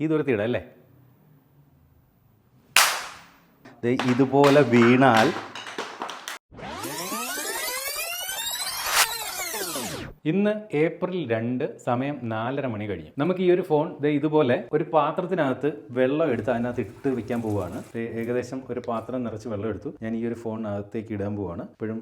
ഈ ദൂരത്തിടാം അല്ലേ? ദേ ഇതുപോലെ വീണാൽ ഇന്ന് ഏപ്രിൽ രണ്ട് സമയം നാലര മണി കഴിഞ്ഞു. നമുക്ക് ഈ ഒരു ഫോൺ ഇതുപോലെ ഒരു പാത്രത്തിനകത്ത് വെള്ളം എടുത്ത് അതിനകത്ത് ഇട്ട് വെക്കാൻ പോവുകയാണ്. ഏകദേശം ഒരു പാത്രം നിറച്ച് വെള്ളം എടുത്തു. ഞാൻ ഈ ഒരു ഫോണിനകത്തേക്ക് ഇടാൻ പോവുകയാണ്. ഇപ്പോഴും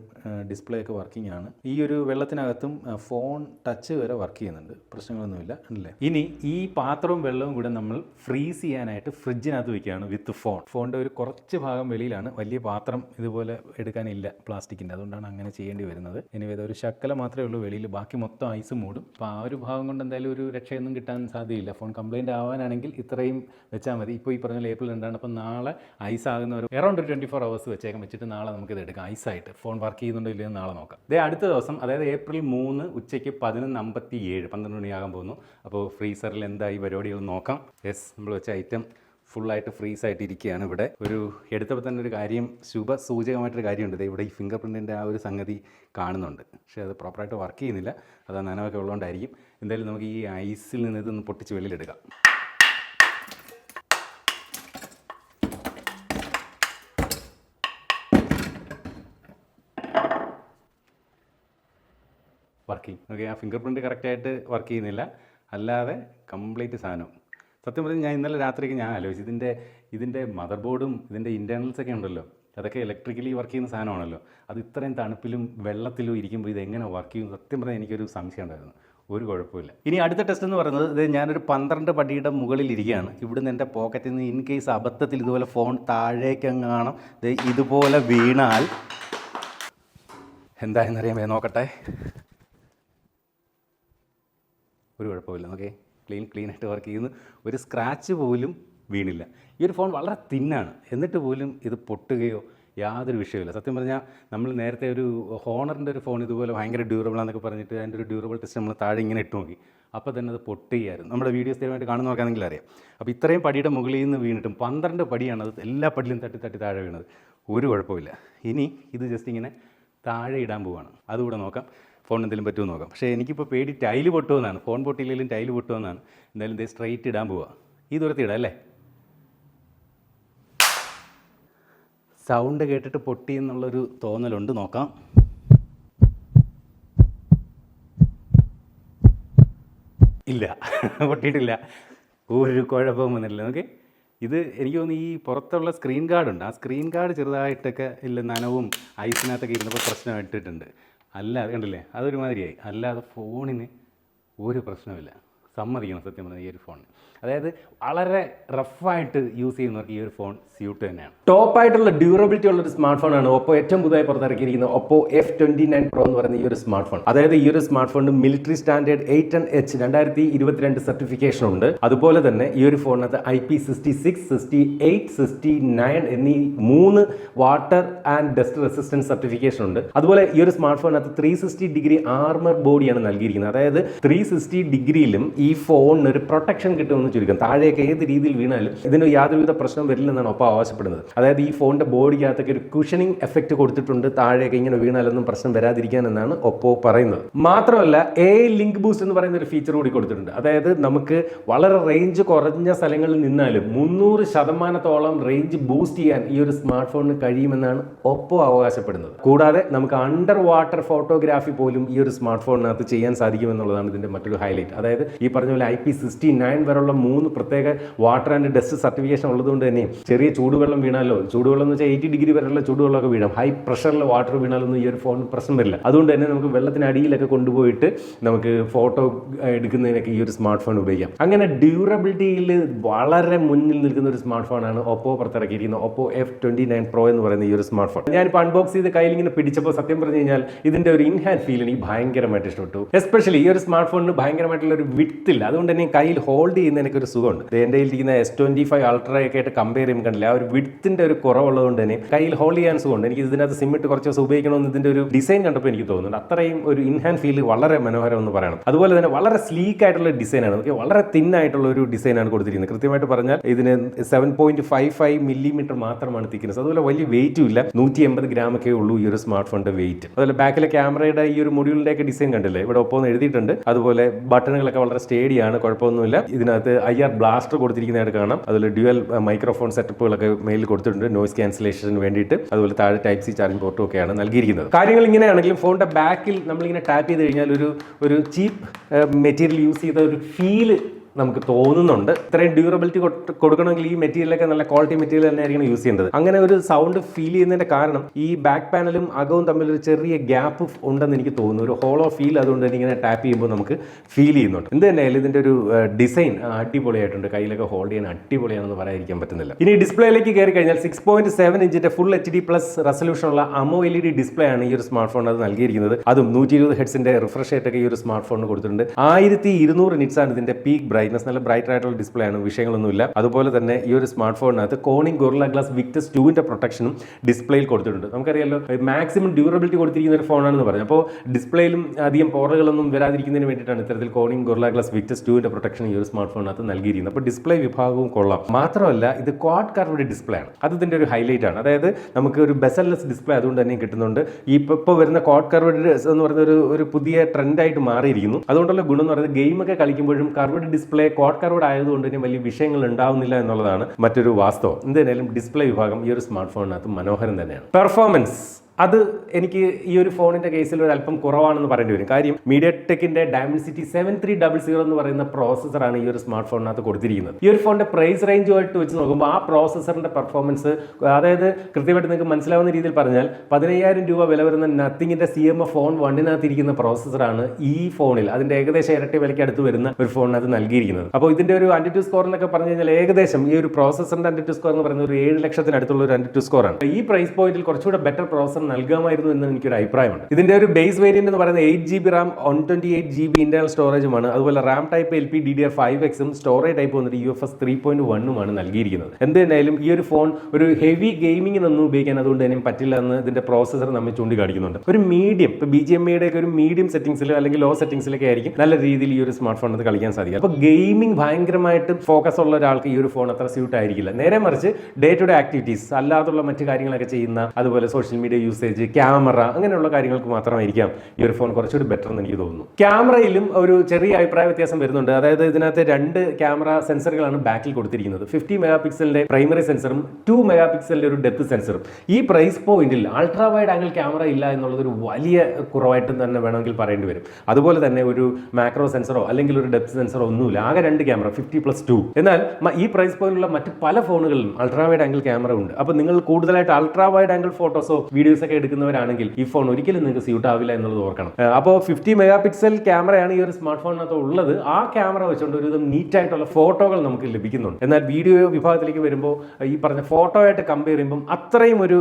ഡിസ്പ്ലേ ഒക്കെ വർക്കിംഗ് ആണ്. ഈ ഒരു വെള്ളത്തിനകത്തും ഫോൺ ടച്ച് വരെ വർക്ക് ചെയ്യുന്നുണ്ട്. പ്രശ്നങ്ങളൊന്നുമില്ല അല്ലേ? ഇനി ഈ പാത്രവും വെള്ളവും കൂടെ നമ്മൾ ഫ്രീസ് ചെയ്യാനായിട്ട് ഫ്രിഡ്ജിനകത്ത് വെക്കുകയാണ് വിത്ത് ഫോൺ. ഫോണിന്റെ ഒരു കുറച്ച് ഭാഗം വെളിയിലാണ്. വലിയ പാത്രം ഇതുപോലെ എടുക്കാനില്ല പ്ലാസ്റ്റിക്കിന്റെ അതുകൊണ്ടാണ് അങ്ങനെ ചെയ്യേണ്ടി വരുന്നത്. ഇനി ഒരു ശക്കല മാത്രമേ ഉള്ളൂ. വെളിയിൽ ബാക്കി മൊത്തം ഐസ് മൂടും. അപ്പോൾ ആ ഒരു ഭാഗം കൊണ്ട് എന്തായാലും ഒരു രക്ഷയൊന്നും കിട്ടാൻ സാധ്യതയില്ല. ഫോൺ കംപ്ലയിന്റ് ആവാനാണെങ്കിൽ ഇത്രയും വെച്ചാൽ മതി. ഇപ്പോൾ ഈ പറഞ്ഞ ഏപ്രിൽ രണ്ടാണ്. അപ്പോൾ നാളെ ഐസ് ആകുന്ന ഒരു എറൗണ്ട് ഒരു ട്വന്റി ഫോർ അവേഴ്സ് വെച്ചേക്കാം. വെച്ചിട്ട് നാളെ നമുക്കിത് എടുക്കാം. ഐസായിട്ട് ഫോൺ വർക്ക് ചെയ്യുന്നുണ്ടോ ഇല്ലയോ നാളെ നോക്കാം. ഇതേ അടുത്ത ദിവസം അതായത് ഏപ്രിൽ മൂന്ന് ഉച്ചയ്ക്ക് പതിനൊന്ന് അമ്പത്തി ഏഴ് പന്ത്രണ്ട് മണിയാകാൻ പോകുന്നു. അപ്പോൾ ഫ്രീസറിൽ എന്തായി പരിപാടികൾ നോക്കാം. യെസ് നമ്മൾ വെച്ച ഐറ്റം ഫുള്ളായിട്ട് ഫ്രീസ് ആയിട്ട് ഇരിക്കുകയാണ് ഇവിടെ. ഒരു എടുത്തപ്പോൾ തന്നെ ഒരു കാര്യം ശുഭ സൂചകമായിട്ടൊരു കാര്യമുണ്ട് ഇവിടെ ഈ ഫിംഗർ പ്രിന്റിന്റെ ആ ഒരു സംഗതി കാണുന്നുണ്ട്. പക്ഷേ അത് പ്രോപ്പറായിട്ട് വർക്ക് ചെയ്യുന്നില്ല. അത് നനവൊക്കെ ഉള്ളതുകൊണ്ടായിരിക്കും എന്തായാലും നമുക്ക് ഈ ഐസിൽ നിന്ന് ഇതൊന്ന് പൊട്ടിച്ച് വെളിയിലെടുക്കാം വർക്കിംഗ് ഓക്കെ ആ ഫിംഗർ പ്രിന്റ് കറക്റ്റായിട്ട് വർക്ക് ചെയ്യുന്നില്ല. അല്ലാതെ കംപ്ലീറ്റ് സാധനം. സത്യം പറഞ്ഞാൽ ഞാൻ ഇന്നലെ രാത്രിക്ക് ഞാൻ ആലോചിച്ചു ഇതിന്റെ ഇതിന്റെ മദർ ബോർഡും ഇതിന്റെ ഇന്റേണൽസ് ഒക്കെ ഉണ്ടല്ലോ. അതൊക്കെ ഇലക്ട്രിക്കലി വർക്ക് ചെയ്യുന്ന സാധനമാണല്ലോ. അത് ഇത്രയും തണുപ്പിലും വെള്ളത്തിലും ഇരിക്കുമ്പോൾ ഇത് എങ്ങനെ വർക്ക് ചെയ്യും? സത്യം പറഞ്ഞാൽ എനിക്കൊരു സംശയം ഉണ്ടായിരുന്നു. ഒരു കുഴപ്പമില്ല ഇനി അടുത്ത ടെസ്റ്റ് എന്ന് പറയുന്നത് ഇത് ഞാനൊരു പന്ത്രണ്ട് പടിയുടെ മുകളിൽ ഇരിക്കുകയാണ്. ഇവിടുന്ന് എന്റെ പോക്കറ്റിൽ നിന്ന് ഇൻ കേസ് അബദ്ധത്തിൽ ഇതുപോലെ ഫോൺ താഴേക്കെങ്ങാണം ഇത് ഇതുപോലെ വീണാൽ എന്തായെന്നറിയാമേ നോക്കട്ടെ. ഒരു കുഴപ്പമില്ല ഓക്കെ ക്ലീൻ ക്ലീൻ ആയിട്ട് വർക്ക് ചെയ്യുന്നു. ഒരു സ്ക്രാച്ച് പോലും വീണില്ല. ഈ ഒരു ഫോൺ വളരെ തിന്നാണ്. എന്നിട്ട് പോലും ഇത് പൊട്ടുകയോ യാതൊരു വിഷയമില്ല സത്യം പറഞ്ഞാൽ നമ്മൾ നേരത്തെ ഒരു ഹോണറിന്റെ ഒരു ഫോൺ ഇതുപോലെ ഭയങ്കര ഡ്യൂറബിൾ ആണെന്നൊക്കെ പറഞ്ഞിട്ട് അതിന്റെ ഒരു ഡ്യൂറബിൾ ടെസ്റ്റ് നമ്മൾ താഴെ ഇങ്ങനെ ഇട്ട് നോക്കി. അപ്പോൾ തന്നെ അത് പൊട്ടുകയായിരുന്നു. നമ്മുടെ വീഡിയോ സ്ഥിരമായിട്ട് കാണുന്നവർക്കാണെങ്കിൽ അറിയാം. അപ്പോൾ ഇത്രയും പടിയുടെ മുകളിൽ നിന്ന് വീണിട്ടും പന്ത്രണ്ട് പടിയാണ് അത് എല്ലാ പടിയിലും തട്ടി തട്ടി താഴെ വീണത്. ഒരു കുഴപ്പമില്ല. ഇനി ഇത് ജസ്റ്റ് ഇങ്ങനെ താഴെ ഇടാൻ പോവുകയാണ് അതുകൂടെ നോക്കാം. ഫോൺ എന്തെങ്കിലും പറ്റുമോ നോക്കാം. പക്ഷേ എനിക്കിപ്പോൾ പേടി ടൈൽ പൊട്ടുമെന്നാണ്. ഫോൺ പൊട്ടിയില്ലെങ്കിലും ടൈൽ പൊട്ടുമെന്നാണ്. എന്തായാലും ഇതേ സ്ട്രൈറ്റ് ഇടാൻ പോവാം. ഈ ദൂരത്ത് ഇടാം അല്ലേ? സൗണ്ട് കേട്ടിട്ട് പൊട്ടി എന്നുള്ളൊരു തോന്നലുണ്ട്. നോക്കാം. ഇല്ല. പൊട്ടിയിട്ടില്ല. ഒരു കുഴപ്പവും വന്നിട്ടില്ല. ഓക്കെ ഇത് എനിക്ക് തോന്നുന്നു ഈ പുറത്തുള്ള സ്ക്രീൻ ഗാർഡുണ്ട്. ആ സ്ക്രീൻ ഗാർഡ് ചെറുതായിട്ടൊക്കെ ഇല്ല നനവും ഐസിനകത്തൊക്കെ ഇരുന്നപ്പോൾ പ്രശ്നം ഇട്ടിട്ടുണ്ട് അല്ല കണ്ടില്ലേ? അതൊരുമാതിരിയായി. അല്ലാതെ ഫോണിന് ഒരു പ്രശ്നമില്ല സമ്മതിക്കണം സത്യം പറഞ്ഞാൽ ഈ ഒരു ഫോൺ അതായത് വളരെ റഫായിട്ട് യൂസ് ചെയ്യുന്നവർക്ക് ഈ ഒരു ഫോൺ സ്യൂട്ട് തന്നെയാണ്. ടോപ്പ് ആയിട്ടുള്ള ഡ്യൂറബിലിറ്റി ഉള്ള ഒരു സ്മാർട്ട് ഫോൺ ആണ് ഒപ്പോ ഏറ്റവും പുതുതായി പുറത്തിറക്കിയിരിക്കുന്നത് Oppo F twenty nine Pro എന്ന് പറയുന്ന ഈ ഒരു സ്മാർട്ട് ഫോൺ അതായത് ഈ ഒരു സ്മാർട്ട് ഫോണിന് military standard eight and H രണ്ടായിരത്തി ഇരുപത്തിരണ്ട് സർട്ടിഫിക്കേഷൻ ഉണ്ട്. അതുപോലെ തന്നെ ഈ ഒരു ഫോണിനകത്ത് I P sixty six sixty eight sixty nine എന്നീ മൂന്ന് water and dust resistance certification ഉണ്ട്. അതുപോലെ ഈ ഒരു സ്മാർട്ട് ഫോണിനകത്ത് ത്രീ സിക്സ്റ്റി ഡിഗ്രി ആർമർ ബോഡിയാണ് നൽകിയിരിക്കുന്നത്. അതായത് ത്രീ സിക്സ്റ്റി ഡിഗ്രിയിലും ഈ ഫോണിന് ഒരു പ്രൊട്ടക്ഷൻ കിട്ടുമെന്ന് ചുരുക്കം. താഴേക്ക് ഏത് രീതിയിൽ വീണാലും ഇതിന് യാതൊരുവിധ പ്രശ്നം വരില്ലെന്നാണ് ഒപ്പം ആവശ്യപ്പെടുന്നത്. അതായത് ഈ ഫോണിന്റെ ബോഡിക്കകത്തൊക്കെ ഒരു കുഷനിങ് എഫക്റ്റ് കൊടുത്തിട്ടുണ്ട്. താഴേക്ക് ഇങ്ങനെ വീണാലൊന്നും പ്രശ്നം വരാതിരിക്കാൻ എന്നാണ് ഒപ്പോ പറയുന്നത്. മാത്രമല്ല എ ലിങ്ക് ബൂസ്റ്റ് എന്ന് പറയുന്ന ഒരു ഫീച്ചർ കൂടി കൊടുത്തിട്ടുണ്ട്. അതായത് നമുക്ക് വളരെ റേഞ്ച് കുറഞ്ഞ സ്ഥലങ്ങളിൽ നിന്നാലും മുന്നൂറ് ശതമാനത്തോളം റേഞ്ച് ബൂസ്റ്റ് ചെയ്യാൻ ഈ ഒരു സ്മാർട്ട് ഫോണിന് കഴിയുമെന്നാണ് ഒപ്പോ അവകാശപ്പെടുന്നത്. കൂടാതെ നമുക്ക് അണ്ടർ വാട്ടർ ഫോട്ടോഗ്രാഫി പോലും ഈ ഒരു സ്മാർട്ട് ഫോണിനകത്ത് ചെയ്യാൻ സാധിക്കുമെന്നുള്ളതാണ് ഇതിന്റെ മറ്റൊരു ഹൈലൈറ്റ് അതായത് ഈ പറഞ്ഞ പോലെ ഐ പി സിക്സ്റ്റി നയൻ വരെയുള്ള മൂന്ന് പ്രത്യേക വാട്ടർ ആൻഡ് ഡസ്റ്റ് സർട്ടിഫിക്കേഷൻ ഉള്ളതുകൊണ്ട് തന്നെ ചെറിയ ചൂടുവെള്ളം വീണാലോ ചൂടുവെള്ളം എന്ന് വെച്ചാൽ എയ്റ്റി ഡിഗ്രി വരെയുള്ള ചൂടുവെള്ളമൊക്കെ വീണം ഹൈ പ്രഷറിൽ വാട്ടർ വീണാലൊന്നും ഈ ഒരു ഫോൺ പ്രശ്നം വരില്ല. അതുകൊണ്ട് തന്നെ നമുക്ക് വെള്ളത്തിനടിയിലൊക്കെ കൊണ്ടുപോയിട്ട് നമുക്ക് ഫോട്ടോ എടുക്കുന്നതിനൊക്കെ ഈ ഒരു സ്മാർട്ട് ഫോൺ ഉപയോഗിക്കാം. അങ്ങനെ ഡ്യൂറബിലിറ്റിയിൽ വളരെ മുന്നിൽ നിൽക്കുന്ന ഒരു സ്മാർട്ട് ഫോണാണ് Oppo പുറത്തിറക്കിയിരിക്കുന്നത്. Oppo F twenty nine Pro എന്ന് പറയുന്ന ഈ ഒരു സ്മാർട്ട് ഫോൺ ഞാനിപ്പോൾ അൺബോക്സ് ചെയ്ത് കയ്യിൽ ഇങ്ങനെ പിടിച്ചപ്പോൾ സത്യം പറഞ്ഞു കഴിഞ്ഞാൽ ഇതിന്റെ ഒരു ഇൻഹാൻഡ് ഫീൽ എനിക്ക് ഭയങ്കരമായിട്ട് ഇഷ്ടപ്പെട്ടു. എസ്പെഷ്യലി ഈ ഒരു സ്മാർട്ട് ഫോണിന് ഭയങ്കരമായിട്ടുള്ള ഒരു വിട്ട് ഇല്ല അതുകൊണ്ട് തന്നെ കയ്യിൽ ഹോൾഡ് ചെയ്യുന്ന എനിക്ക് ഒരു സുഖമുണ്ട് എന്റെ ഇരിക്കുന്ന എസ് ട്വന്റി ഫൈവ് അൾട്രയൊക്കെ ആയിട്ട് കമ്പയർ ചെയ്യുമ്പോൾ കണ്ടില്ല ആ ഒരു വിഡ്ത്തിന്റെ ഒരു കുറവുള്ളതുകൊണ്ട് തന്നെ കയ്യിൽ ഹോൾഡ് ചെയ്യാൻ സുഖമുണ്ട്. എനിക്ക് ഇതിനകത്ത് സിം ഇട്ട് കുറച്ച് ദിവസം ഉപയോഗിക്കണമെന്ന് ഇതിന്റെ ഒരു ഡിസൈൻ കണ്ടപ്പോൾ എനിക്ക് തോന്നുന്നുണ്ട്. അത്രയും ഒരു ഇൻഹാൻഡ് ഫീൽ വളരെ മനോഹരം എന്ന് പറയണം. അതുപോലെ തന്നെ വളരെ സ്ലീക്ക് ആയിട്ടുള്ള ഡിസൈനാണ് ഓക്കെ വളരെ തിൻ ആയിട്ടുള്ള ഒരു ഡിസൈനാണ് കൊടുത്തിരിക്കുന്നത്. കൃത്യമായിട്ട് പറഞ്ഞാൽ ഇതിന് seven point five five millimetre മാത്രമാണ് തിക്നെസ് അതുപോലെ വലിയ വെയിറ്റും ഇല്ല. നൂറ്റി എൺപത് ഗ്രാമൊക്കെ ഉള്ളൂ ഈ ഒരു സ്മാർട്ട് ഫോണിന്റെ വെയിറ്റ് അതുപോലെ ബാക്കിലെ ക്യാമറയുടെ ഈ ഒരു മൊഡ്യൂളിന്റെ ഒക്കെ ഡിസൈൻ കണ്ടില്ലേ ഇവിടെ ഒപ്പം എഴുതിയിട്ടുണ്ട്. അതുപോലെ ബട്ടണുകളൊക്കെ വളരെ സ്റ്റേ ഷേഡിയാണ് കുഴപ്പമൊന്നുമില്ല. ഇതിനകത്ത് ഐ ആർ ബ്ലാസ്റ്റർ കൊടുത്തിരിക്കുന്നതായിട്ട് കാണാം. അതുപോലെ ഡ്യുവൽ മൈക്രോഫോൺ സെറ്റപ്പുകളൊക്കെ മെയിൽ കൊടുത്തിട്ടുണ്ട് നോയ്സ് ക്യാൻസലേഷന് വേണ്ടിയിട്ട്. അതുപോലെ താഴെ ടൈപ്പ് സി ചാർജിംഗ് പോർട്ടും ഒക്കെയാണ് നൽകിയിരിക്കുന്നത്. കാര്യങ്ങൾ ഇങ്ങനെയാണെങ്കിലും ഫോണിന്റെ ബാക്കിൽ നമ്മളിങ്ങനെ ടാപ്പ് ചെയ്ത് കഴിഞ്ഞാൽ ഒരു ഒരു ചീപ്പ് മെറ്റീരിയൽ യൂസ് ചെയ്ത ഒരു ഫീൽ നമുക്ക് തോന്നുന്നുണ്ട്. ഇത്രയും ഡ്യൂറബിലിറ്റി കൊടുക്കണമെങ്കിൽ ഈ മെറ്റീരിയലൊക്കെ നല്ല ക്വാളിറ്റി മെറ്റീരിയൽ തന്നെ ആയിരിക്കണം യൂസ് ചെയ്യുന്നത് അങ്ങനെ ഒരു സൗണ്ട് ഫീൽ ചെയ്യുന്നതിന്റെ കാരണം ഈ ബാക്ക് പാനലും അകവും തമ്മിൽ ഒരു ചെറിയ ഗ്യാപ്പ് ഉണ്ടെന്ന് എനിക്ക് തോന്നുന്നു. ഒരു ഹോളോ ഫീൽ അതുകൊണ്ട് തന്നെ ഇങ്ങനെ ടാപ്പ് ചെയ്യുമ്പോൾ നമുക്ക് ഫീൽ ചെയ്യുന്നുണ്ട്. എന്ത് തന്നെയായാലും ഇതിന്റെ ഒരു ഡിസൈൻ അടിപൊളിയായിട്ടുണ്ട്. കയ്യിലൊക്കെ ഹോൾഡ് ചെയ്യാൻ അടിപൊളിയാണെന്ന് പറയാതിരിക്കാൻ പറ്റുന്നില്ല. ഇനി ഡിസ്പ്ലേയിലേക്ക് കയറി കഴിഞ്ഞാൽ six point seven ഇഞ്ചിന്റെ full H D plus resolution ഉള്ള AMOLED display ആണ് ഈ ഒരു സ്മാർട്ട് ഫോൺ അത് നൽകിയിരിക്കുന്നത്. അതും നൂറ്റി ഇരുപത് ഹെഡ്സിന്റെ റിഫ്രഷ് റേറ്റ് ഒക്കെ ഈ ഒരു സ്മാർട്ട് ഫോണിന് കൊടുത്തിട്ടുണ്ട്. ആയിരത്തി ഇരുന്നൂറ് ആണ് ഇതിന്റെ പീക്ക് ബ്രൈറ്റ്നസ് നല്ല ബ്രൈറ്റ് ആയിട്ടുള്ള ഡിസ്പ്ലേ ആണ് വിഷയങ്ങളൊന്നുമില്ല. അതുപോലെ തന്നെ ഈ ഒരു സ്മാർട്ട് ഫോണിനകത്ത് കോണിംഗ് ഗൊറില്ല ഗ്ലാസ് വിക്ടസ് ടൂവിന്റെ പ്രൊട്ടക്ഷനും ഡിസ്പ്ലേയിൽ കൊടുത്തിട്ടുണ്ട്. നമുക്കറിയാലോ മാക്സിമം ഡ്യൂറബിലിറ്റി കൊടുത്തിരിക്കുന്ന ഒരു ഫോണാണെന്ന് പറഞ്ഞു അപ്പോൾ ഡിസ്പ്ലേയിലും അധികം പോറുകളൊന്നും വരാതിരിക്കുന്നതിന് വേണ്ടിയിട്ടാണ് ഇത്തരത്തിൽ കോണിംഗ് ഗൊറില്ല ഗ്ലാസ് വിക്ടസ് ടൂവിന്റെ പ്രൊട്ടക്ഷൻ ഈ ഒരു സ്മാർട്ട് ഫോണിനകത്ത് നൽകിയിരിക്കുന്നത്. അപ്പോൾ ഡിസ്പ്ലേ വിഭാഗവും കൊള്ളാം. മാത്രമല്ല ഇത് ക്വാഡ് കാർഡ് ഡിസ്പ്ലേ ആണ്. അത് ഇതിന്റെ ഒരു ഹൈലൈറ്റ് ആണ്. അതായത് നമുക്ക് ഒരു ബെസൽലെസ് ഡിസ്പ്ലേ അതുകൊണ്ട് തന്നെ കിട്ടുന്നുണ്ട്. ഈ ഇപ്പോൾ ഇപ്പോൾ വരുന്ന ക്വാഡ് കർവഡ് എന്ന് പറയുന്ന ഒരു ഒരു പുതിയ ട്രെൻഡായിട്ട് മാറിയിരിക്കുന്നു. അതുകൊണ്ടുള്ള ഗുണം എന്ന് പറയുന്നത് ഗെയിമൊക്കെ കളിക്കുമ്പോഴും കർവഡ് ഡിസ്പ്ലേ ക്വാഡ് കർവ്ഡ് ആയതുകൊണ്ട് തന്നെ വലിയ വിഷയങ്ങൾ ഉണ്ടാവുന്നില്ല എന്നുള്ളതാണ് മറ്റൊരു വാസ്തവം. എന്തായാലും ഡിസ്പ്ലേ വിഭാഗം ഈ ഒരു സ്മാർട്ട് ഫോണിനകത്ത് മനോഹരം തന്നെയാണ്. പെർഫോമൻസ് അത് എനിക്ക് ഈ ഒരു ഫോണിന്റെ കേസിൽ ഒരു അല്പം കുറവാണെന്ന് പറയേണ്ടി വരും. കാര്യം media ടെക്കിന്റെ Dimensity seven three double zero എന്ന് പറയുന്ന പ്രോസസ്സറാണ് ഈ ഒരു സ്മാർട്ട് ഫോണിനകത്ത് കൊടുത്തിരിക്കുന്നത്. ഈ ഒരു ഫോണിന്റെ പ്രൈസ് റേഞ്ചുമായിട്ട് വെച്ച് നോക്കുമ്പോൾ ആ പ്രോസസ്സറിന്റെ പെർഫോമൻസ് അതായത് കൃത്യമായിട്ട് നിങ്ങൾക്ക് മനസ്സിലാവുന്ന രീതിയിൽ പറഞ്ഞാൽ പതിനയ്യായിരം രൂപ വില വരുന്ന നത്തിങ്ങിന്റെ സി എം എ ഫോൺ വണ്ണിനകത്ത് ഇരിക്കുന്ന പ്രോസസ്സറാണ് ഈ ഫോണിൽ അതിന്റെ ഏകദേശം ഇരട്ടി വിലയ്ക്ക് അടുത്ത് വരുന്ന ഒരു ഫോണിനകത്ത് നൽകിയിരിക്കുന്നത്. അപ്പോൾ ഇതിന്റെ ഒരു ടു സ്കോർ എന്നൊക്കെ പറഞ്ഞു കഴിഞ്ഞാൽ ഏകദേശം ഈ ഒരു പ്രോസസ്സറിന്റെ ടു സ്കോർ എന്ന് പറയുന്നത് ഒരു ഏഴ് ലക്ഷത്തിനടുത്തുള്ള ഒരു ടു സ്കോറാണ് ഈ പ്രൈസ് പോയിന്റിൽ കുറച്ചുകൂടെ ബെറ്റർ പ്രോസസർ നൽകാമായിരുന്നു എന്ന് എനിക്കൊരു അഭിപ്രായമുണ്ട്. ഇതിന്റെ ഒരു ബേസ് വേരിയന്റ് എന്ന് പറയുന്നത് eight G B RAM one twenty eight G B internal സ്റ്റോറേജുമാണ് അതുപോലെ RAM type L P D D R five എക്സും സ്റ്റോറേജ് ടൈപ്പ് വന്നിട്ട് U F S three point വണ്ണുമാണ് നൽകിയിരിക്കുന്നത്. എന്തായാലും ഈ ഒരു ഫോൺ ഒരു ഹെവി ഗെയിമിങ്ങിനൊന്നും ഉപയോഗിക്കാൻ അതുകൊണ്ട് തന്നെ പറ്റില്ല എന്ന് ഇതിന്റെ പ്രോസസർ നമ്മൾ ചൂണ്ടിക്കാണിക്കുന്നുണ്ട്. ഒരു മീഡിയം ഇപ്പോൾ ബി ജി എം യുടെ ഒക്കെ ഒരു മീഡിയം സെറ്റിംഗ്സിൽ അല്ലെങ്കിൽ ലോ സെറ്റിംഗ്സിലൊക്കെ ആയിരിക്കും നല്ല രീതിയിൽ ഈ ഒരു സ്മാർട്ട് ഫോൺ കളിക്കാൻ സാധിക്കും. അപ്പോൾ ഗെയിമിംഗ് ഭയങ്കരമായിട്ട് ഫോക്കസ് ഉള്ള ഒരാൾക്ക് ഈ ഒരു ഫോൺ അത്ര സ്യൂട്ട് ആയിരിക്കില്ല. നേരെ മറിച്ച് ഡേ ടു ഡേ ആക്ടിവിറ്റീസ് അല്ലാതുള്ള മറ്റു കാര്യങ്ങളൊക്കെ ചെയ്യുന്ന അതുപോലെ സോഷ്യൽ മീഡിയ യൂസേജ് ക്യാമറ അങ്ങനെയുള്ള കാര്യങ്ങൾക്ക് മാത്രമായിരിക്കാം ഈ ഒരു ഫോൺ കുറച്ചുകൂടി ബെറ്റർ എന്ന് എനിക്ക് തോന്നുന്നു. ക്യാമറയിലും ഒരു ചെറിയ അഭിപ്രായ വ്യത്യാസം വരുന്നുണ്ട്. അതായത് ഇതിനകത്ത് രണ്ട് ക്യാമറ സെൻസറുകളാണ് ബാക്കിൽ കൊടുത്തിരിക്കുന്നത്. ഫിഫ്റ്റി മെഗാ പിക്സലിന്റെ പ്രൈമറി സെൻസറും ടു മെഗാ പിക്സലിന്റെ ഒരു ഡെപ്ത് സെൻസറും ഈ പ്രൈസ് പോയിന്റിൽ അൾട്രാ വൈഡ് ആംഗിൾ ക്യാമറ ഇല്ല എന്നുള്ളത് ഒരു വലിയ കുറവായിട്ട് തന്നെ വേണമെങ്കിൽ പറയേണ്ടി വരും. അതുപോലെ തന്നെ ഒരു മാക്രോ സെൻസറോ അല്ലെങ്കിൽ ഒരു ഡെപ്ത് സെൻസറോ ഒന്നുമില്ല. ആകെ രണ്ട് ക്യാമറ ഫിഫ്റ്റി പ്ലസ് ടു എന്നാൽ ഈ പ്രൈസ് പോയിന്റിലുള്ള മറ്റ് പല ഫോണുകളിലും അൾട്രാ വൈഡ് ആംഗിൾ ക്യാമറ ഉണ്ട്. അപ്പോൾ നിങ്ങൾ കൂടുതലായിട്ട് അൾട്രാ വൈഡ് ആംഗിൾ ഫോട്ടോസോ വീഡിയോസ് ഒക്കെ എടുക്കുന്നവരാണെങ്കിൽ ഈ ഫോൺ ഒരിക്കലും നിങ്ങൾക്ക് സ്യൂട്ട് ആവില്ല എന്നുള്ളത് ഓർക്കണം. അപ്പോൾ ഫിഫ്റ്റി മെഗാ പിക്സൽ ക്യാമറയാണ് ഈ ഒരു സ്മാർട്ട് ഫോണിനകത്ത് ഉള്ളത്. ആ ക്യാമറ വെച്ചുകൊണ്ട് ഒരുവിധം നീറ്റ് ആയിട്ടുള്ള ഫോട്ടോകൾ നമുക്ക് ലഭിക്കുന്നുണ്ട്. എന്നാൽ വീഡിയോ വിഭാഗത്തിലേക്ക് വരുമ്പോൾ ഈ പറഞ്ഞ ഫോട്ടോ ആയിട്ട് കമ്പയർ ചെയ്യുമ്പോൾ അത്രയും ഒരു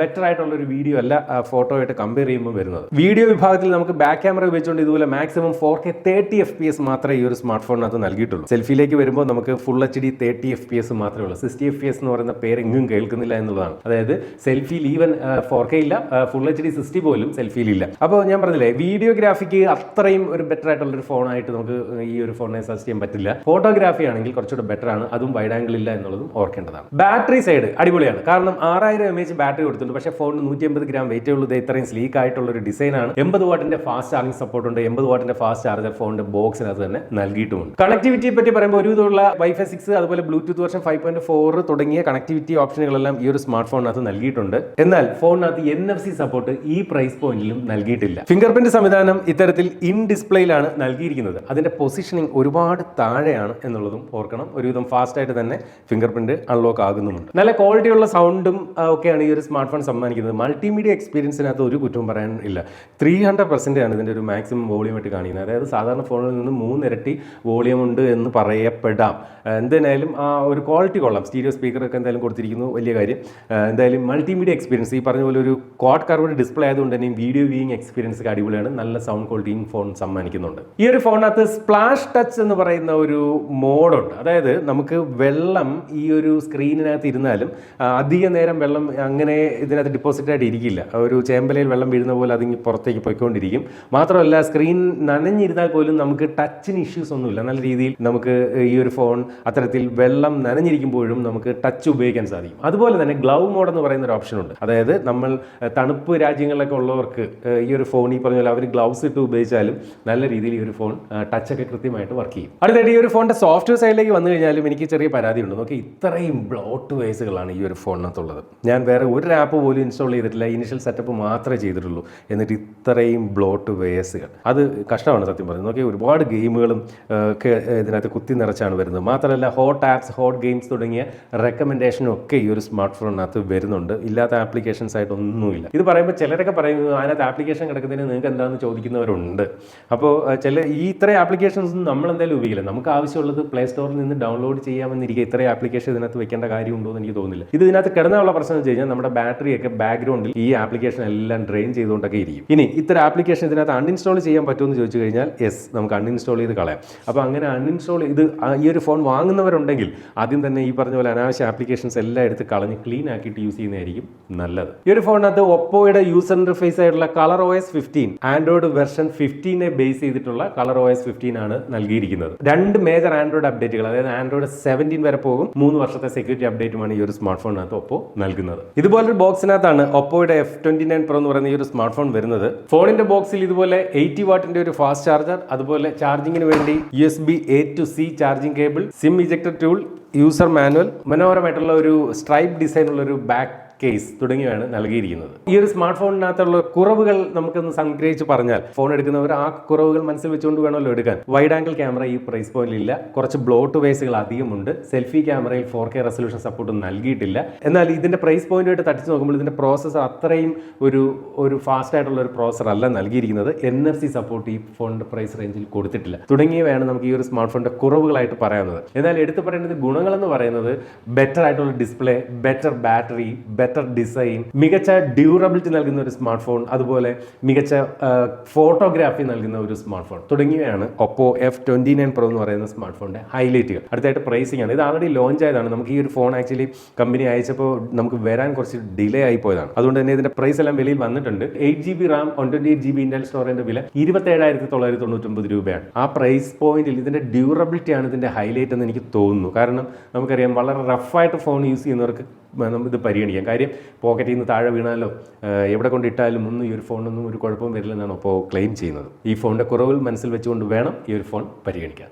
ബെറ്റർ ആയിട്ടുള്ള ഒരു വീഡിയോ അല്ല ഫോട്ടോ ആയിട്ട് കമ്പയർ ചെയ്യുമ്പോൾ വരുന്നത്. വീഡിയോ വിഭാഗത്തിൽ നമുക്ക് ബാക്ക് ക്യാമറ ഉപയോഗിച്ചുകൊണ്ട് ഇതുപോലെ maximum four K thirty F P S മാത്രമേ ഈ ഒരു സ്മാർട്ട് ഫോണിനകത്ത് നൽകിയിട്ടുള്ളൂ. സെൽഫിയിലേക്ക് വരുമ്പോൾ നമുക്ക് full H D thirty F P S മാത്രമേ ഉള്ളൂ. സിക്സ്റ്റി എഫ് പി എസ് എന്ന് പറയുന്ന പേര് എങ്ങും കേൾക്കുന്നില്ല എന്നുള്ളതാണ്. അതായത് സെൽഫിയിൽ ഈവൻ ഫോർ കെ ഇല്ല. ഫുൾ എച്ച് ഡി സിക്സ്റ്റി പോലും സെൽഫിയിൽ ഇല്ല. അപ്പോൾ ഞാൻ പറഞ്ഞില്ലേ വീഡിയോഗ്രാഫിക്ക് അത്രയും ഒരു ബെറ്റർ ആയിട്ടുള്ള ഒരു ഫോണായിട്ട് നമുക്ക് ഈ ഒരു ഫോണിനെ സജസ്റ്റ് ചെയ്യാൻ പറ്റില്ല. ഫോട്ടോഗ്രാഫി ആണെങ്കിൽ കുറച്ചുകൂടെ ബെറ്റർ ആണ്. അതും വൈഡ് ആംഗിൾ ഇല്ല എന്നുള്ളതും ഓർക്കേണ്ടതാണ്. ബാറ്ററി സൈഡ് അടിപൊളിയാണ്. കാരണം ആറായിരം എം എച്ച് ബാറ്ററി കൊടുത്തിട്ടുണ്ട്. പക്ഷേ ഫോണിന് നൂറ്റി എൺപത് ഗ്രാം വെയിറ്റ് ഉള്ളത് ഇത്രയും സ്ലീക്ക് ആയിട്ടുള്ള ഒരു ഡിസൈൻ ആണ്. എൺപത് വാട്ടിന്റെ ഫാസ്റ്റ് ചാർജിംഗ് സപ്പോർട്ട് ഉണ്ട്. എൺപത് വാട്ടിന്റെ ഫാസ്റ്റ് ചാർജർ ഫോണിന്റെ ബോക്സിനകത്ത് തന്നെ നൽകിയിട്ടുമുണ്ട്. കണക്ടിവിറ്റിയെ പറ്റി പറയുമ്പോൾ ഒരു വിധമുള്ള വൈഫൈ സിക്സ് അതുപോലെ Bluetooth version five point four തുടങ്ങിയ കണക്ടിവിറ്റി ഓപ്ഷനുകളെല്ലാം ഈ ഒരു സ്മാർട്ട് ഫോണിനകത്ത് നൽകിയിട്ടുണ്ട്. എന്നാൽ ഫോണിനകത്ത് എൻ എഫ് സി സപ്പോർട്ട് ഈ പ്രൈസ് പോയിന്റിലും നൽകിയിട്ടില്ല. ഫിംഗർ പ്രിന്റ് സംവിധാനം ഇത്തരത്തിൽ ഇൻ ഡിസ്പ്ലേയിലാണ് നൽകിയിരിക്കുന്നത്. അതിന്റെ പൊസിഷനിങ് ഒരുപാട് താഴെയാണ് എന്നുള്ളതും ഓർക്കണം. ഒരുവിധം ഫാസ്റ്റ് ആയിട്ട് തന്നെ ഫിംഗർ പ്രിന്റ് അൺലോക്ക് ആകുന്നുമുണ്ട്. നല്ല ക്വാളിറ്റിയുള്ള സൗണ്ടും ഒക്കെയാണ് ഈ ഒരു സ്മാർട്ട് ഫോൺ സമ്മാനിക്കുന്നത് മൾട്ടിമീഡിയ എക്സ്പീരിയൻസിനകത്ത് ഒരു കുറ്റവും പറയാൻ ഇല്ല. ത്രീ ഹൺഡ്രഡ് പെർസെന്റ് ആണ് ഇതിന്റെ ഒരു മാക്സിമം വോളിയം ആയിട്ട് കാണിക്കുന്നത്. അതായത് സാധാരണ ഫോണിൽ നിന്ന് മൂന്നിരട്ടി വോളിയം ഉണ്ട് എന്ന് പറയപ്പെടാം. എന്തായാലും ആ ഒരു ക്വാളിറ്റി കൊള്ളാം. സ്റ്റീരിയോ സ്പീക്കർ ഒക്കെ എന്തായാലും കൊടുത്തിരിക്കുന്നു. വലിയ കാര്യം. എന്തായാലും മൾട്ടിമീഡിയ എക്സ്പീരിയൻസ് ഈ പറഞ്ഞ പോലെ ഒരു ക്വാഡ് കർവ്ഡ് ഡിസ്പ്ലേ ആയതുകൊണ്ട് തന്നെ വീഡിയോ വ്യൂയിങ് എക്സ്പീരിയൻസ് അടിപൊളിയാണ്. നല്ല സൗണ്ട് ക്വാളിറ്റിയും ഫോൺ സമ്മാനിക്കുന്നുണ്ട്. ഈ ഒരു ഫോണിനകത്ത് സ്പ്ലാഷ് ടച്ച് എന്ന് പറയുന്ന ഒരു മോഡുണ്ട് അതായത് നമുക്ക് വെള്ളം ഈ ഒരു സ്ക്രീനിനകത്ത് ഇരുന്നാലും അധിക നേരം വെള്ളം അങ്ങനെ ഇതിനകത്ത് ഡിപ്പോസിറ്റ് ആയിട്ട് ഇരിക്കില്ല. ഒരു ചേമ്പലയിൽ വെള്ളം വീഴുന്ന പോലെ അതിങ്ങി പുറത്തേക്ക് പോയിക്കൊണ്ടിരിക്കും. മാത്രമല്ല സ്ക്രീൻ നനഞ്ഞിരുന്നാൽ പോലും നമുക്ക് ടച്ചിന് ഇഷ്യൂസ് ഒന്നുമില്ല. നല്ല രീതിയിൽ നമുക്ക് ഈ ഒരു ഫോൺ അത്തരത്തിൽ വെള്ളം നനഞ്ഞിരിക്കുമ്പോഴും നമുക്ക് ടച്ച് ഉപയോഗിക്കാൻ സാധിക്കും. അതുപോലെ തന്നെ ഗ്ലൗ മോഡ് എന്ന് പറയുന്ന ഒരു ഓപ്ഷൻ ഉണ്ട്. അതായത് നമ്മൾ തണുപ്പ് രാജ്യങ്ങളിലൊക്കെ ഉള്ളവർക്ക് ഈ ഒരു ഫോൺ ഈ പറഞ്ഞ പോലെ അവർ ഗ്ലൗസ് ഇട്ട് ഉപയോഗിച്ചാലും നല്ല രീതിയിൽ ഈ ഒരു ഫോൺ ടച്ചൊക്കെ കൃത്യമായിട്ട് വർക്ക് ചെയ്യും. അടുത്തായിട്ട് ഈ ഒരു ഫോണിന്റെ സോഫ്റ്റ്വെയർ സൈഡിലേക്ക് വന്നു കഴിഞ്ഞാലും എനിക്ക് ചെറിയ പരാതി ഉണ്ട് നോക്കി ഇത്രയും ബ്ലോട്ട് വേസുകളാണ് ഈ ഒരു ഫോണിനകത്തുള്ളത് ഞാൻ വേറെ ഒരു ആപ്പ് പോലും ഇൻസ്റ്റാൾ ചെയ്തിട്ടില്ല. ഇനിഷ്യൽ സെറ്റപ്പ് മാത്രമേ ചെയ്തിട്ടുള്ളൂ. എന്നിട്ട് ഇത്രയും ബ്ലോട്ട് വേസുകൾ അത് കഷ്ടമാണ് സത്യം പറയുന്നത് നോക്കി ഒരുപാട് ഗെയിമുകളും ഒക്കെ ഇതിനകത്ത് കുത്തി നിറച്ചാണ് വരുന്നത്. മാത്രമല്ല ഹോട്ട് ആപ്സ് ഹോട്ട് ഗെയിംസ് തുടങ്ങിയ റെക്കമെൻഡേഷനും ഒക്കെ ഈ ഒരു സ്മാർട്ട് ഫോണിനകത്ത് വരുന്നുണ്ട്. ഇല്ലാത്ത ആപ്ലിക്കേഷൻസ് ആയിട്ട് ഒന്നുമില്ല. ഇത് പറയുമ്പോൾ ചിലരൊക്കെ പറയുന്നത് അതിനകത്ത് ആപ്ലിക്കേഷൻ കിടക്കുന്നതിന് നിങ്ങൾക്ക് എന്താണെന്ന് ചോദിക്കുന്നവരുണ്ട്. അപ്പോൾ ചില ഈ ഇത്രയും ആപ്ലിക്കേഷൻസ് നമ്മൾ എന്തായാലും ഉപയോഗിക്കില്ല. നമുക്ക് ആവശ്യമുള്ളത് പ്ലേ സ്റ്റോറിൽ നിന്ന് ഡൗൺലോഡ് ചെയ്യാമെന്നിരിക്കുക ഇത്രയും ആപ്ലിക്കേഷൻ ഇതിനകത്ത് വെക്കേണ്ട കാര്യമുണ്ടോ എന്ന് എനിക്ക് തോന്നുന്നില്ല. ഇത് ഇതിനകത്ത് കിടന്നുള്ള പ്രശ്നം വെച്ച് കഴിഞ്ഞാൽ നമ്മുടെ ബാറ്ററിയൊക്കെ ബാക്ക്ഗ്രൗണ്ടിൽ ഈ ആപ്ലിക്കേഷൻ എല്ലാം ഡ്രെയിൻ ചെയ്തുകൊണ്ടൊക്കെ ഇരിക്കും. ഇനി ഇത്ര ആപ്ലിക്കേഷൻ ഇതിനകത്ത് അൺഇൻസ്റ്റാൾ ചെയ്യാൻ പറ്റുമെന്ന് ചോദിച്ചു കഴിഞ്ഞാൽ യെസ് നമുക്ക് അൺഇൻസ്റ്റാൾ ചെയ്ത് കളയാം. അപ്പോൾ അങ്ങനെ അൺഇൻസ്റ്റാൾ ഇത് ഈ ഒരു ഫോൺ വാങ്ങുന്നവരുണ്ടെങ്കിൽ ആദ്യം തന്നെ ഈ പറഞ്ഞ പോലെ അനാവശ്യ ആപ്ലിക്കേഷൻസ് എല്ലാം എടുത്ത് കളഞ്ഞ് ക്ലീൻ ആക്കിയിട്ട് യൂസ് ചെയ്യുന്നതായിരിക്കും നല്ലത്. ഈ ഒരു ഫോണിനകത്ത് ഒപ്പോയുടെ യൂസർ ഇന്റർഫേസ് ആയിട്ടുള്ള colour O S fifteen Android version ഫിഫ്റ്റീനെ base ചെയ്തിട്ടുള്ള കളർ ഒ എസ് ഫിഫ്റ്റീൻ ആണ് നൽകിയിരിക്കുന്നത്. രണ്ട് മേജർ ആൻഡ്രോയിഡ് അപ്ഡേറ്റുകൾ അതായത് ആൻഡ്രോയിഡ് സെവന്റീൻ വരെ പോകും. മൂന്ന് വർഷത്തെ സെക്യൂരിറ്റി അപ്ഡേറ്റുമാണ് ഈ ഒരു സ്മാർട്ട് ഫോണിനകത്ത് ഒപ്പോ നൽകുന്നത്. ഇതുപോലൊരു ബോക്സിനകത്താണ് ഒപ്പോയുടെ എഫ് ട്വന്റി നയൻ പ്രോ എന്ന് പറയുന്ന ഈ ഒരു സ്മാർട്ട് ഫോൺ വരുന്നത്. ഫോണിന്റെ ബോക്സിൽ ഇതുപോലെ എയ്റ്റി വാട്ടിന്റെ ഒരു ഫാസ്റ്റ് ചാർജർ അതുപോലെ ചാർജിങ്ങിന് വേണ്ടി U S B A to C charging cable SIM ejector tool user manual മനോഹരമായിട്ടുള്ള ഒരു സ്ട്രൈപ്പ് ഡിസൈനുള്ള ഒരു ബാക്ക് കേസ് തുടങ്ങിയവയാണ് നൽകിയിരിക്കുന്നത്. ഈ ഒരു സ്മാർട്ട് ഫോണിനകത്തുള്ള കുറവുകൾ നമുക്കൊന്ന് സംഗ്രഹിച്ച് പറഞ്ഞാൽ ഫോൺ എടുക്കുന്നവർ ആ കുറവുകൾ മനസ്സിൽ വെച്ചുകൊണ്ട് വേണമല്ലോ എടുക്കാൻ. വൈഡ് ആംഗിൾ ക്യാമറ ഈ പ്രൈസ് പോയിന്റിൽ ഇല്ല. കുറച്ച് ബ്ലോട്ട് വേസുകൾ അധികമുണ്ട്. സെൽഫി ക്യാമറയിൽ ഫോർ കെ റെസൊല്യൂഷൻ സപ്പോർട്ട് നൽകിയിട്ടില്ല. എന്നാൽ ഇതിന്റെ പ്രൈസ് പോയിന്റുമായിട്ട് തട്ടിച്ച് നോക്കുമ്പോൾ ഇതിന്റെ പ്രോസസ്സർ അത്രയും ഒരു ഒരു ഫാസ്റ്റ് ആയിട്ടുള്ള ഒരു പ്രോസസ്സർ അല്ല നൽകിയിരിക്കുന്നത്. എൻ എഫ് സി സപ്പോർട്ട് ഈ ഫോണിന്റെ പ്രൈസ് റേഞ്ചിൽ കൊടുത്തിട്ടില്ല. തുടങ്ങിയവയാണ് നമുക്ക് ഈ ഒരു സ്മാർട്ട് ഫോണിന്റെ കുറവുകളായിട്ട് പറയാവുന്നത് എന്നാൽ എടുത്തു പറയേണ്ടത് ഗുണങ്ങളെന്ന് പറയുന്നത് ബെറ്റർ ആയിട്ടുള്ള display better battery better design മികച്ച ഡ്യൂറബിലിറ്റി നൽകുന്ന ഒരു സ്മാർട്ട് ഫോൺ അതുപോലെ മികച്ച ഫോട്ടോഗ്രാഫി നൽകുന്ന ഒരു സ്മാർട്ട് ഫോൺ തുടങ്ങിയവയാണ് Oppo F twenty nine Pro എന്ന് പറയുന്ന സ്മാർട്ട് ഫോണിന്റെ ഹൈലൈറ്റുകൾ അടുത്തായിട്ട് പ്രൈസിംഗ് ആണ്. ഇത് ആൾറെഡി ലോഞ്ച് ആയതാണ്. നമുക്ക് ഈ ഒരു ഫോൺ ആക്ച്വലി കമ്പനി അയച്ചപ്പോൾ നമുക്ക് വരാൻ കുറച്ച് ഡിലേ ആയി പോയതാണ്. അതുകൊണ്ട് തന്നെ ഇതിന്റെ പ്രൈസ് എല്ലാം വെളിയിൽ വന്നിട്ടുണ്ട്. Eight G B RAM one twenty eight G B Intel സ്റ്റോറേജിന്റെ വില ഇരുപത്തേഴായിരത്തി തൊള്ളായിരത്തി തൊണ്ണൂറ്റൊമ്പത് രൂപയാണ്. ആ പ്രൈസ് പോയിന്റിൽ ഇതിന്റെ ഡ്യൂറബിലിറ്റി ആണ് ഇതിന്റെ ഹൈലൈറ്റ് എന്ന് എനിക്ക് തോന്നുന്നു. കാരണം നമുക്കറിയാം വളരെ റഫായിട്ട് ഫോൺ യൂസ് ചെയ്യുന്നവർക്ക് നമ്മൾ ഇത് പരിഗണിക്കാം. കാര്യം പോക്കറ്റിൽ നിന്ന് താഴെ വീണാലോ എവിടെ കൊണ്ടിട്ടാലും ഒന്നും ഈ ഒരു ഫോണൊന്നും ഒരു കുഴപ്പവും വരില്ലെന്നാണ് ഇപ്പോൾ ക്ലെയിം ചെയ്യുന്നത്. ഈ ഫോണിന്റെ കുറവുകൾ മനസ്സിൽ വെച്ചുകൊണ്ട് വേണം ഈ ഒരു ഫോൺ പരിഗണിക്കാൻ.